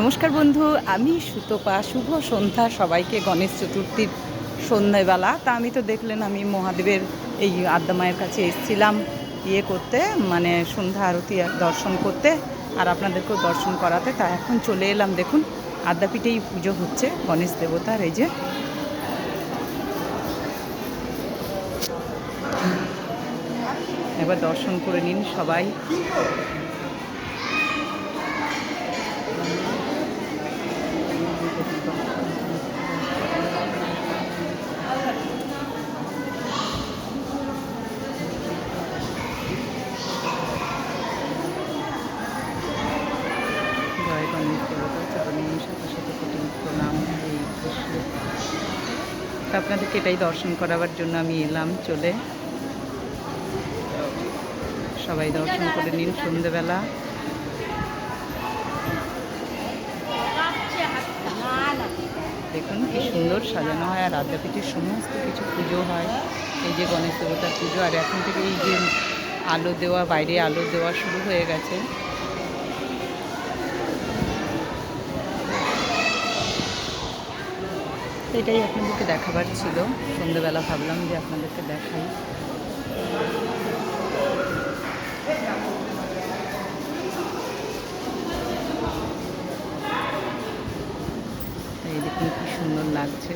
নমস্কার বন্ধু, আমি সুতপা। শুভ সন্ধ্যা সবাইকে, গণেশ চতুর্থীর সন্ধ্যাবেলা। তা আমি তো দেখলেন, আমি মহাদেবের এই আদ্যা মায়ের কাছে এসেছিলাম ইয়ে করতে মানে সন্ধ্যা আরতি দর্শন করতে, আর আপনাদেরকেও দর্শন করাতে। তা এখন চলে এলাম, দেখুন, আদ্যাপীঠেই পুজো হচ্ছে, গণেশ দেবতার এই যে। এবার দর্শন করে নিন সবাই। আপনাদেরকে এটাই দর্শন করাবার জন্য আমি এলাম চলে। সবাই দর্শন করে নিন সন্ধেবেলা দেখুন কি সুন্দর সাজানো হয় আর আদ্যাপীঠের সমস্ত কিছু পুজো হয়। এই যে গণেশ দেবতার পুজো, আর এখন থেকে এই যে আলো দেওয়া, বাইরে আলো দেওয়া শুরু হয়ে গেছে। এটাই আপনাদেরকে দেখাবার ছিল। সন্ধ্যেবেলা ভাবলাম যে আপনাদেরকে দেখাই। এই দেখুন কি সুন্দর লাগছে।